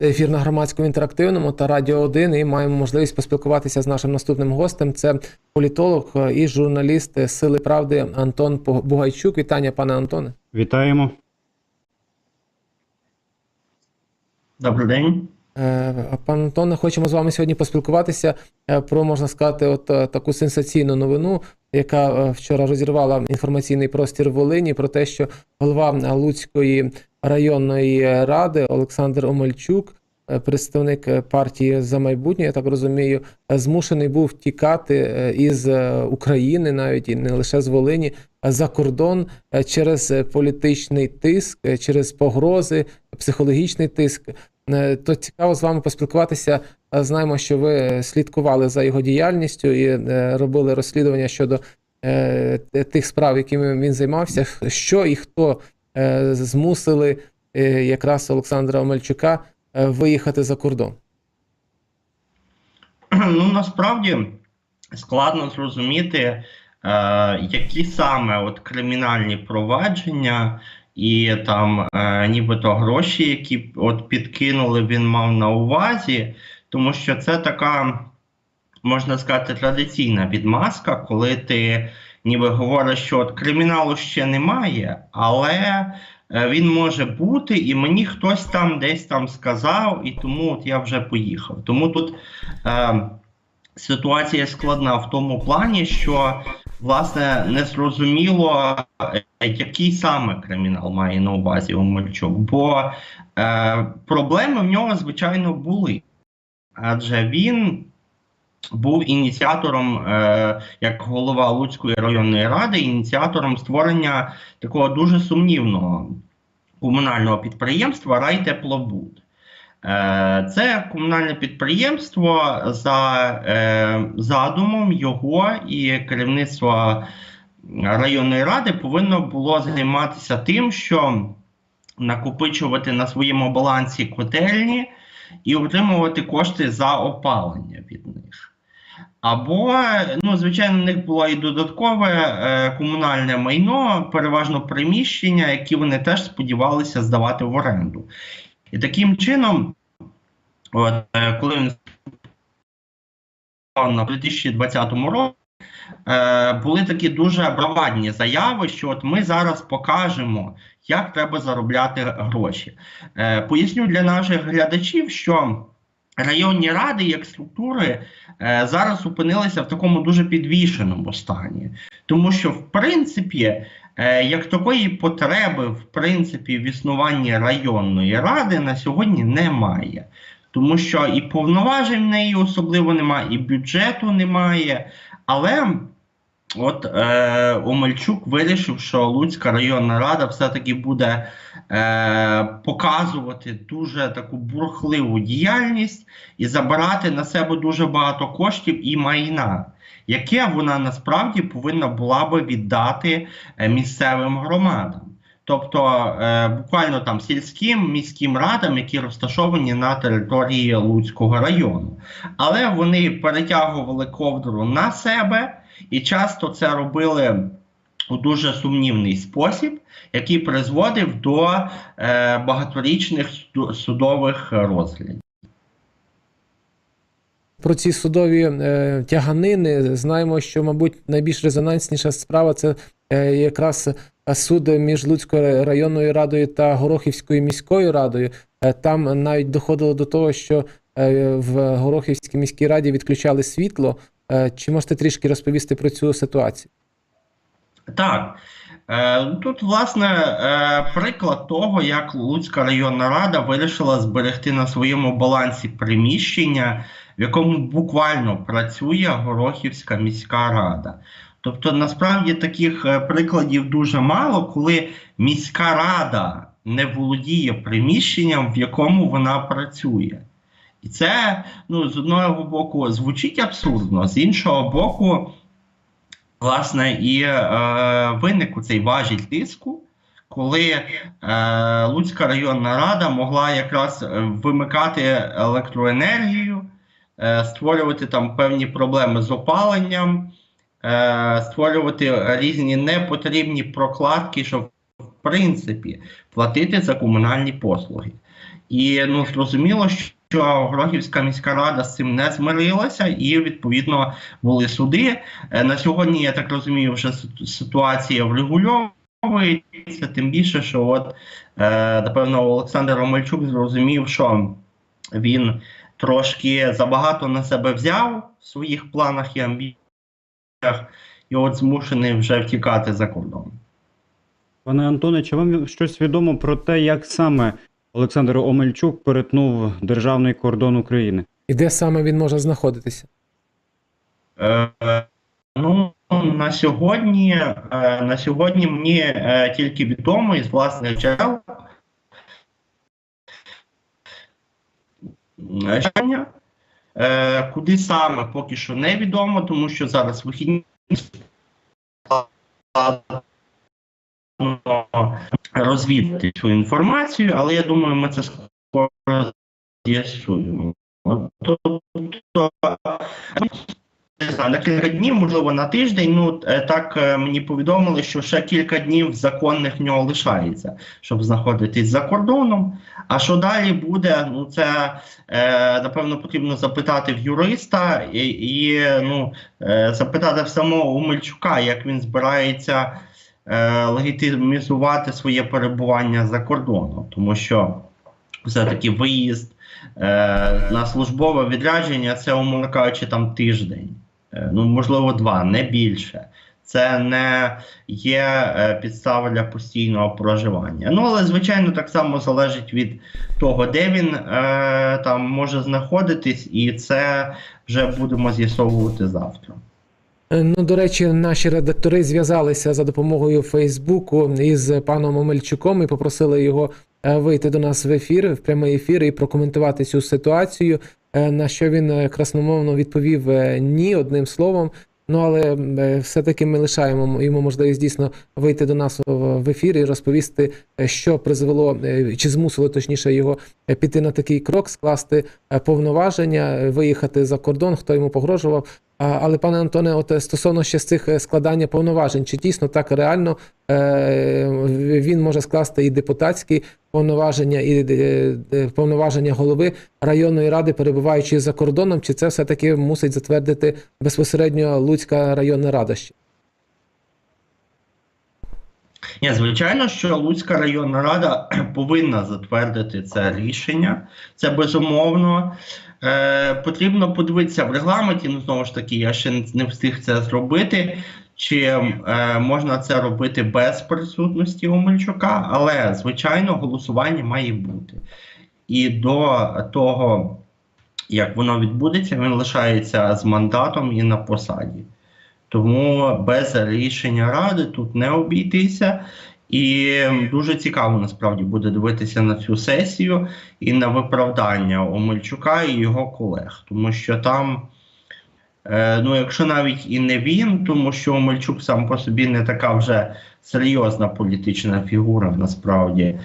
ефір на громадському інтерактивному та Радіо 1 і маємо можливість поспілкуватися з нашим наступним гостем. Це політолог і журналіст Сили Правди Антон Бугайчук. Вітання, пане Антоне. Вітаємо. Добрий день. Е, Пане Антоне, хочемо з вами сьогодні поспілкуватися е, про, можна сказати, от е, таку сенсаційну новину, яка вчора розірвала інформаційний простір в Волині про те, що голова Луцької районної ради Олександр Омельчук, представник е, партії за майбутнє, я так розумію, е, змушений був втікати е, із е, України, навіть і не лише з Волині, за кордон е, через е, політичний тиск, е, через погрози, психологічний тиск. Е, То цікаво з вами поспілкуватися. Е, Знаємо, що ви слідкували за його діяльністю і е, робили розслідування щодо е, тих справ, якими він займався. Що і хто е, змусили е, якраз Олександра Омельчука е, виїхати за кордон? Ну насправді складно зрозуміти, е, які саме от кримінальні провадження і там е, нібито гроші, які от підкинули, він мав на увазі, тому що це така, можна сказати, традиційна відмазка, коли ти ніби говориш, що от криміналу ще немає, але е, він може бути, і мені хтось там десь там сказав, і тому от я вже поїхав. Тому тут е, ситуація складна в тому плані, що власне не зрозуміло, е, який саме кримінал має на увазі Омельчук, бо е, проблеми в нього, звичайно, були. Адже він був ініціатором, е, як голова Луцької районної ради, ініціатором створення такого дуже сумнівного комунального підприємства Райтеплобуд. Е, Це комунальне підприємство за е, задумом його і керівництва районної ради повинно було займатися тим, що накопичувати на своєму балансі котельні і отримувати кошти за опалення від них. Або, ну, звичайно, в них було і додаткове е, комунальне майно, переважно приміщення, які вони теж сподівалися здавати в оренду. І таким чином, от, е, коли він на 2020 році, е, були такі дуже бравадні заяви, що от ми зараз покажемо, як треба заробляти гроші. Е, поясню для наших глядачів, що районні ради як структури е, зараз опинилися в такому дуже підвішеному стані, тому що, в принципі, е, як такої потреби в принципі в існуванні районної ради на сьогодні немає. Тому що і повноважень в неї особливо немає, і бюджету немає. Але от е, Омельчук вирішив, що Луцька районна рада все-таки буде е, показувати дуже таку бурхливу діяльність і забирати на себе дуже багато коштів і майна, яке вона насправді повинна була би віддати е, місцевим громадам. Тобто е, буквально там сільським міським радам, які розташовані на території Луцького району. Але вони перетягували ковдру на себе і часто це робили у дуже сумнівний спосіб, який призводив до е, багаторічних судових розглядів. Про ці судові е, тяганини знаємо, що, мабуть, найбільш резонансніша справа це е, якраз суд між Луцькою районною радою та Горохівською міською радою. Е, там навіть доходило до того, що е, в Горохівській міській раді відключали світло. Е, чи можете трішки розповісти про цю ситуацію? Так. Е, Тут, власне, е, приклад того, як Луцька районна рада вирішила зберегти на своєму балансі приміщення, в якому буквально працює Горохівська міська рада. Тобто, насправді таких прикладів дуже мало, коли міська рада не володіє приміщенням, в якому вона працює. І це ну, з одного боку звучить абсурдно, з іншого боку, власне, і е, виник цей важіль тиску, коли е, Луцька районна рада могла якраз е, вимикати електроенергію, е, створювати там певні проблеми з опаленням, е, створювати різні непотрібні прокладки, щоб в принципі платити за комунальні послуги. І ну зрозуміло, що Грохівська міська рада з цим не змирилася, і відповідно були суди. Е, На сьогодні, я так розумію, вже ситуація врегульовується, тим більше, що от е, напевно Олександр Омельчук зрозумів, що він трошки забагато на себе взяв в своїх планах і амбіціях, і от змушений вже втікати за кордон. Пане Антоне, чи вам щось відомо про те, як саме Олександр Омельчук перетнув державний кордон України? І де саме він може знаходитися? Е, ну, на сьогодні, е, на сьогодні мені е, тільки відомо із власних джерел. е, куди саме поки що невідомо, тому що зараз вихідні розвідати цю інформацію, але я думаю, ми це скоро з'ясуємо. Тобто, на кілька днів, можливо, на тиждень. Ну е, так е, мені повідомили, що ще кілька днів законних в нього лишається, щоб знаходитись за кордоном. А що далі буде? Ну це е, напевно потрібно запитати в юриста і, і ну, запитати в самого Умельчука, як він збирається е, легітимізувати своє перебування за кордоном, тому що все-таки виїзд е, на службове відрядження це, умовно кажучи, там тиждень, е, ну можливо, два, не більше. Це не є е, підстава для постійного проживання. Ну, але, звичайно, так само залежить від того, де він е, там може знаходитись, і це вже будемо з'ясовувати завтра. Е, Ну, до речі, наші редактори зв'язалися за допомогою Фейсбуку із паном Омельчуком і попросили його е, вийти до нас в ефір, в прямий ефір і прокоментувати цю ситуацію. е, На що він красномовно відповів ні одним словом. Ну але все-таки ми лишаємо йому можливість дійсно вийти до нас в ефір і розповісти, що призвело чи змусило точніше його піти на такий крок, скласти повноваження, виїхати за кордон, хто йому погрожував. Але, пане Антоне, от е, стосовно ще з цих е, складання повноважень, чи дійсно так реально е, він може скласти і депутатські повноваження, і повноваження голови районної ради, перебуваючи за кордоном, чи це все-таки мусить затвердити безпосередньо Луцька районна рада ще? Ні, звичайно, що Луцька районна рада повинна затвердити це рішення. Це безумовно. Е, потрібно подивитися в регламенті. Ну знову ж таки, я ще не- встиг це зробити. Чи е, можна це робити без присутності Омельчука, але звичайно голосування має бути. І до того, як воно відбудеться, він лишається з мандатом і на посаді. Тому без рішення ради тут не обійтися. І дуже цікаво насправді буде дивитися на цю сесію і на виправдання Омельчука і його колег, тому що там, е, ну якщо навіть і не він, тому що Омельчук сам по собі не така вже серйозна політична фігура насправді,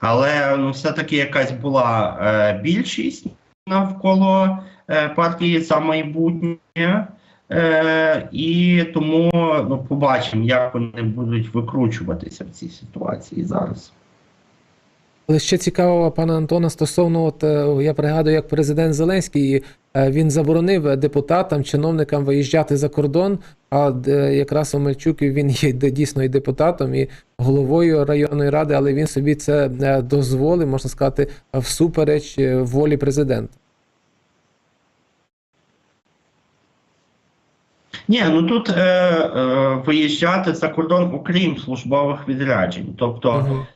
але ну, все-таки якась була е, більшість навколо е, партії за майбутнє. Е, і тому ну, побачимо, як вони будуть викручуватися в цій ситуації зараз. Але ще цікаво, пане Антона, стосовно, от е, я пригадую, як президент Зеленський е, він заборонив депутатам, чиновникам виїжджати за кордон. А якраз Омельчук він є дійсно і депутатом, і головою районної ради, але він собі це е, дозволив, можна сказати, всупереч волі президента. Ні, ну тут е, е, виїжджати за кордон, окрім службових відряджень. Тобто, Мгм.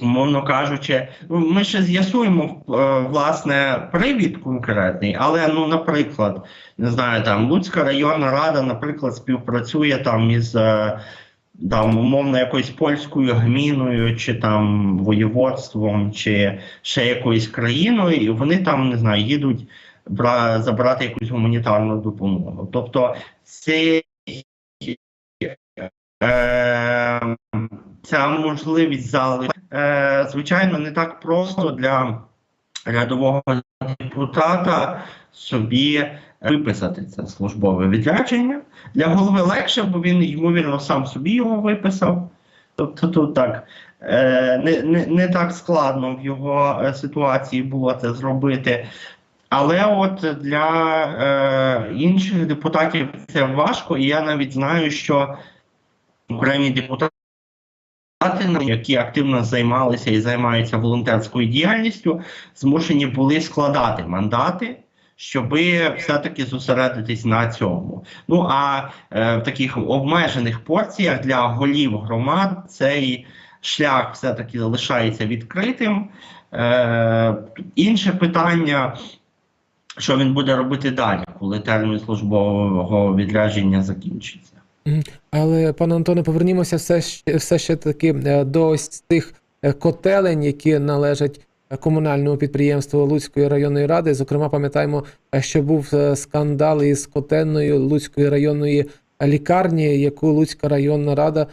умовно кажучи, ну, ми ще з'ясуємо е, власне привід конкретний, але ну, наприклад, не знаю, там Луцька районна рада, наприклад, співпрацює там із е, там умовно якоюсь польською гміною, чи там воєводством, чи ще якоюсь країною, і вони там не знаю, їдуть забрати якусь гуманітарну допомогу. Тобто, це е, ця можливість зали, е, звичайно, не так просто для рядового депутата собі виписати це службове відрядження. Для голови легше, бо він, ймовірно, сам собі його виписав. Тобто тут так е, не, не, не так складно в його е, ситуації було це зробити. Але от для е, інших депутатів це важко, і я навіть знаю, що окремі депутати, які активно займалися і займаються волонтерською діяльністю, змушені були складати мандати, щоби все-таки зосередитись на цьому. Ну а е, в таких обмежених порціях для голів громад цей шлях все-таки залишається відкритим. Е, інше питання, що він буде робити далі, коли термін службового відрядження закінчиться. Але, пане Антоне, повернімося все ще, все ще таки е, до ось тих е, котелень, які належать е, комунальному підприємству Луцької районної ради. Зокрема, пам'ятаємо, що був скандал із котельною Луцької районної лікарні, яку Луцька районна рада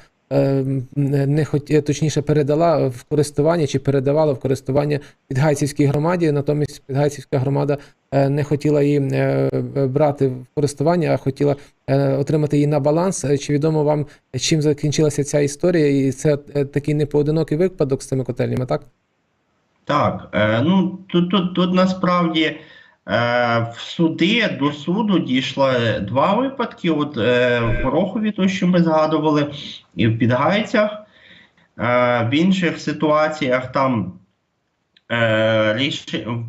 не хоті, точніше передала в користування чи передавала в користування Підгайцівській громаді. Натомість Підгайцівська громада е, не хотіла її е, брати в користування, а хотіла е, отримати її на баланс. Е, Чи відомо вам, чим закінчилася ця історія? І це е, такий непоодинокий випадок з цими котельнями, так? Так, е, ну тут, тут, тут насправді е, в суди до суду дійшло два випадки. От е, в Горохові, то, що ми згадували, і в Підгайцях. Е, в інших ситуаціях там е, ріш,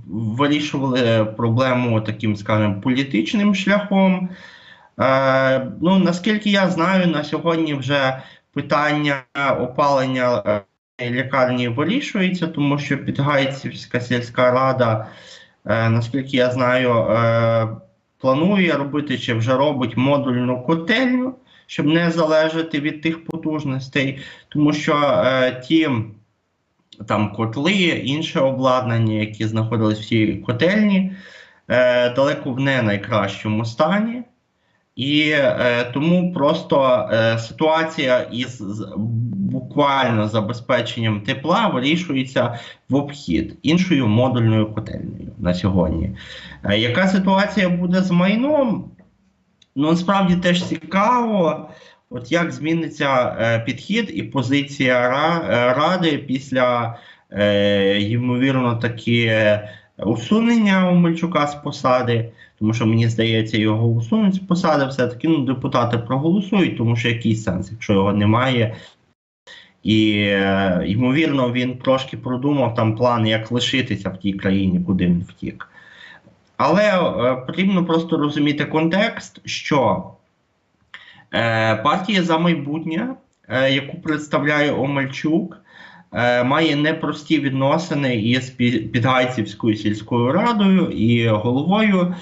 вирішували проблему таким, скажімо, політичним шляхом. Е, ну, наскільки я знаю, на сьогодні вже питання опалення. е, лікарні вирішується, тому що Підгайцівська сільська рада, е, наскільки я знаю, е, планує робити чи вже робить модульну котельню, щоб не залежати від тих потужностей, тому що е, ті там котли, інше обладнання, які знаходились в цій котельні, е, далеко в не найкращому стані. І е, тому просто е, ситуація із буквально забезпеченням тепла вирішується в обхід іншою модульною котельнею на сьогодні. Е, яка ситуація буде з майном? Ну, насправді теж цікаво, от як зміниться е, підхід і позиція е, Ради після, ймовірно, таки усунення Омельчука з посади. Тому що мені здається, його усунуть з посади, все-таки ну, депутати проголосують, тому що який сенс, якщо його немає. І, е, ймовірно, він трошки продумав там план, як лишитися в тій країні, куди він втік. Але е, потрібно просто розуміти контекст, що е, партія за майбутнє, е, яку представляє Омельчук, е, має непрості відносини із Пі- Підгайцівською сільською радою і головою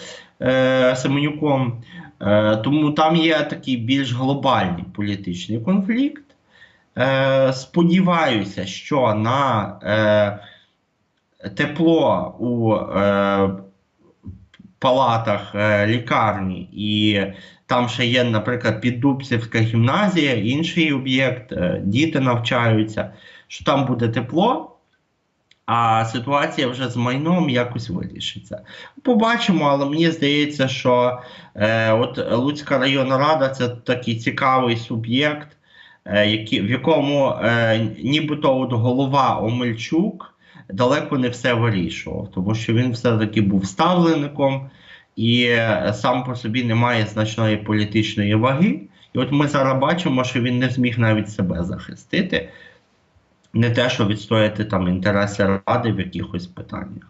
е, Семенюком. Е, тому там є такий більш глобальний політичний конфлікт. Е, сподіваюся, що на е, тепло у е, палатах е, лікарні, і там ще є, наприклад, Піддубцівська гімназія, інший об'єкт, е, діти навчаються, що там буде тепло, а ситуація вже з майном якось вирішиться. Побачимо, але мені здається, що е, от Луцька районна рада це такий цікавий суб'єкт, які, в якому е, нібито от голова Омельчук далеко не все вирішував, тому що він все-таки був ставленником і е, сам по собі не має значної політичної ваги. І от ми зараз бачимо, що він не зміг навіть себе захистити, не те, що відстояти там інтереси ради в якихось питаннях.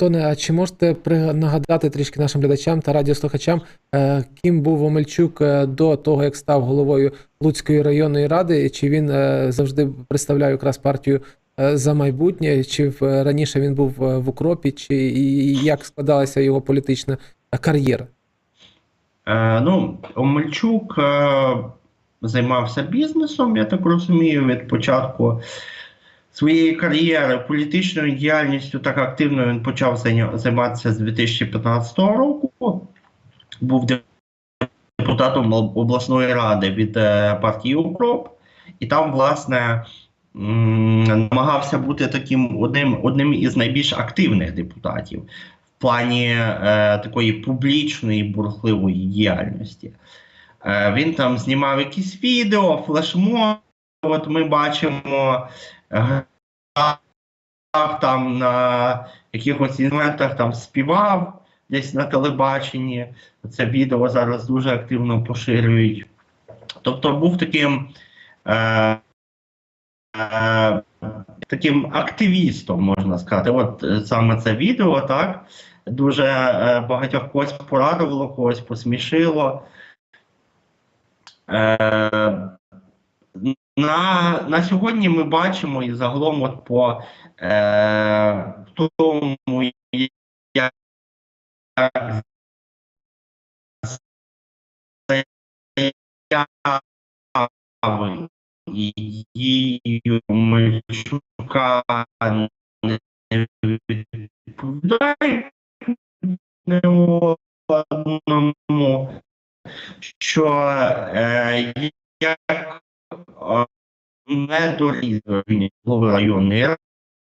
Антоне, а чи можете нагадати трішки нашим глядачам та радіослухачам, е, ким був Омельчук е, до того, як став головою Луцької районної ради, чи він е, завжди представляв якраз партію за майбутнє, чи раніше він був в Укропі, чи і як складалася його політична кар'єра? Ну, Омельчук займався бізнесом, я так розумію, від початку своєї кар'єри політичною діяльністю так активно він почав займатися з 2015 року. Був депутатом обласної ради від е, партії Укроп, і там, власне, намагався бути таким одним, одним із найбільш активних депутатів в плані е, такої публічної бурхливої діяльності. Е, він там знімав якісь відео, флешмоби, от ми бачимо е, там на якихось інструментах там співав десь на телебаченні. Це відео зараз дуже активно поширюють. Тобто був таким. Е, е, Таким активістом, можна сказати, от е, саме це відео, так дуже е, багатьох когось порадувало, когось посмішило. Е, на, на сьогодні ми бачимо і загалом от по е, тому, як заяви її не відповідають не одному, що е, як е, недорізані голови районної ради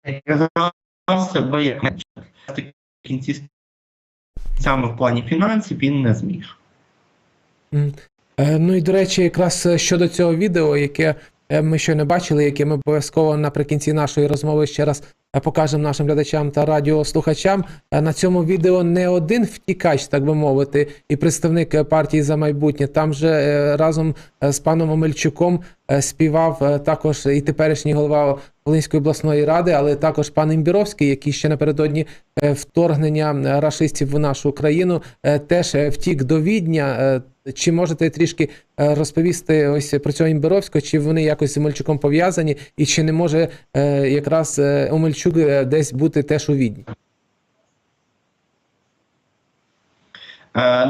якраз себе як менеджер. в кінці саме в плані фінансів він не зміг. Ну і до речі, якраз щодо цього відео, яке е, ми щойно бачили, яке ми обов'язково наприкінці нашої розмови ще раз е, покажемо нашим глядачам та радіослухачам. Е, На цьому відео не один втікач, так би мовити, і представник партії за майбутнє. Там же разом з паном Омельчуком співав також і теперішній голова Волинської обласної ради, але також пан Імбіровський, який ще напередодні вторгнення рашистів в нашу країну, теж втік до Відня. Чи можете трішки е, розповісти ось про цього Імбіровського, чи вони якось з Омельчуком пов'язані, і чи не може е, якраз Омельчук е, десь бути теж у Відні?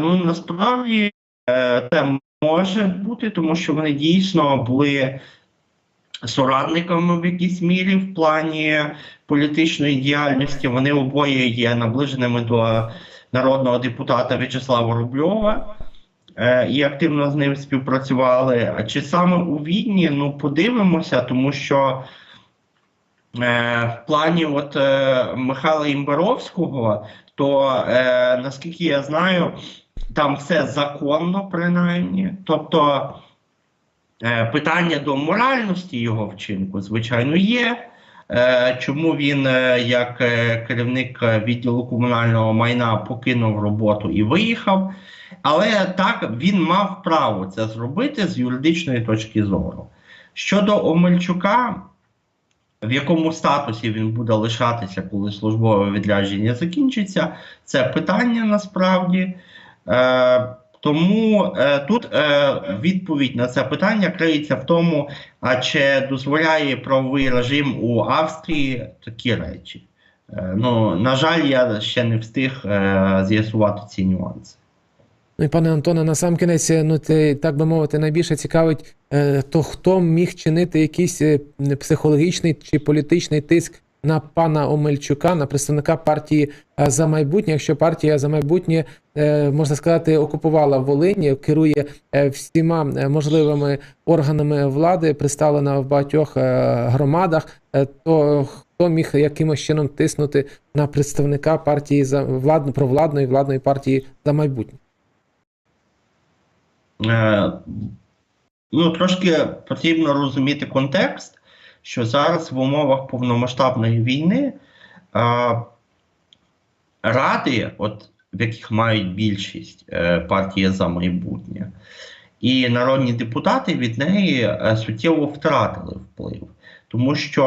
Ну насправді це може бути, тому що вони дійсно були соратниками в якійсь мірі в плані політичної діяльності. Вони обоє є наближеними до народного депутата В'ячеслава Рубльова. Е, І активно з ним співпрацювали. А чи саме у Відні? Ну, подивимося, тому що е, в плані от, е, Михайла Імбаровського, то е, наскільки я знаю, там все законно, принаймні. Тобто е, питання до моральності його вчинку, звичайно, є. Е, чому він, е, як керівник відділу комунального майна, покинув роботу і виїхав. Але так він мав право це зробити з юридичної точки зору. Щодо Омельчука, в якому статусі він буде лишатися, коли службове відрядження закінчиться, це питання насправді. Е, тому е, тут е, відповідь на це питання криється в тому, а чи дозволяє правовий режим у Австрії такі речі. Е, ну, на жаль, я ще не встиг е, з'ясувати ці нюанси. Ну і пане Антоне, на сам кінець, е, ну те, так би мовити, найбільше цікавить, е, то хто міг чинити якийсь е, психологічний чи політичний тиск на пана Омельчука, на представника партії за майбутнє, якщо партія за майбутнє, можна сказати, окупувала Волинь, керує всіма можливими органами влади, представлена в багатьох громадах, то хто міг якимось чином тиснути на представника партії за владну провладної владної партії за майбутнє? Е, ну, трошки потрібно розуміти контекст, що зараз в умовах повномасштабної війни е, ради, от, в яких мають більшість е, партія за майбутнє, і народні депутати від неї суттєво втратили вплив. Тому що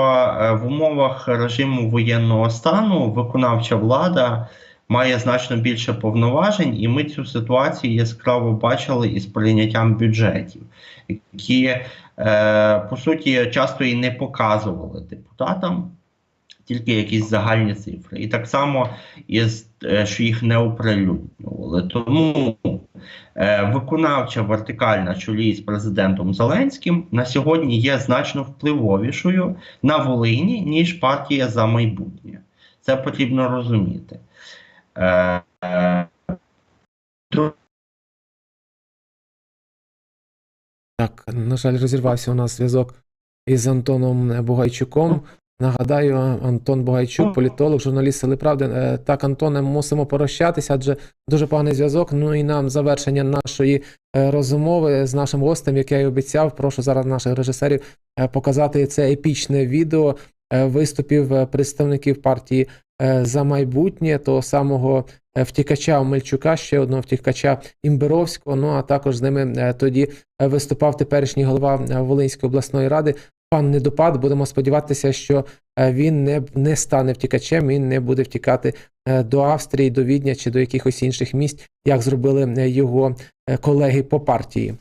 в умовах режиму воєнного стану виконавча влада має значно більше повноважень, і ми цю ситуацію яскраво бачили із прийняттям бюджетів, які е, по суті часто і не показували депутатам. Тільки якісь загальні цифри. І так само, із, е, що їх не оприлюднювали. Тому е, виконавча вертикаль на чолі з президентом Зеленським на сьогодні є значно впливовішою на Волині, ніж партія за майбутнє. Це потрібно розуміти. Так, на жаль, розірвався у нас зв'язок із Антоном Бугайчуком. Нагадаю, Антон Бугайчук, політолог, журналіст Сили Правди. Е, Так, Антоне, мусимо прощатися, адже дуже поганий зв'язок. Ну і нам завершення нашої е, розмови з нашим гостем, як я і обіцяв. Прошу зараз наших режисерів е, показати це епічне відео виступів представників партії за майбутнє, того самого е, втікача Омельчука, ще одного втікача Імберовського. Ну а також з ними е, тоді е, виступав теперішній голова е, Волинської обласної ради. Пан Недопад, будемо сподіватися, що е, він не, не стане втікачем, він не буде втікати е, до Австрії, до Відня чи до якихось інших місць, як зробили е, його е, колеги по партії.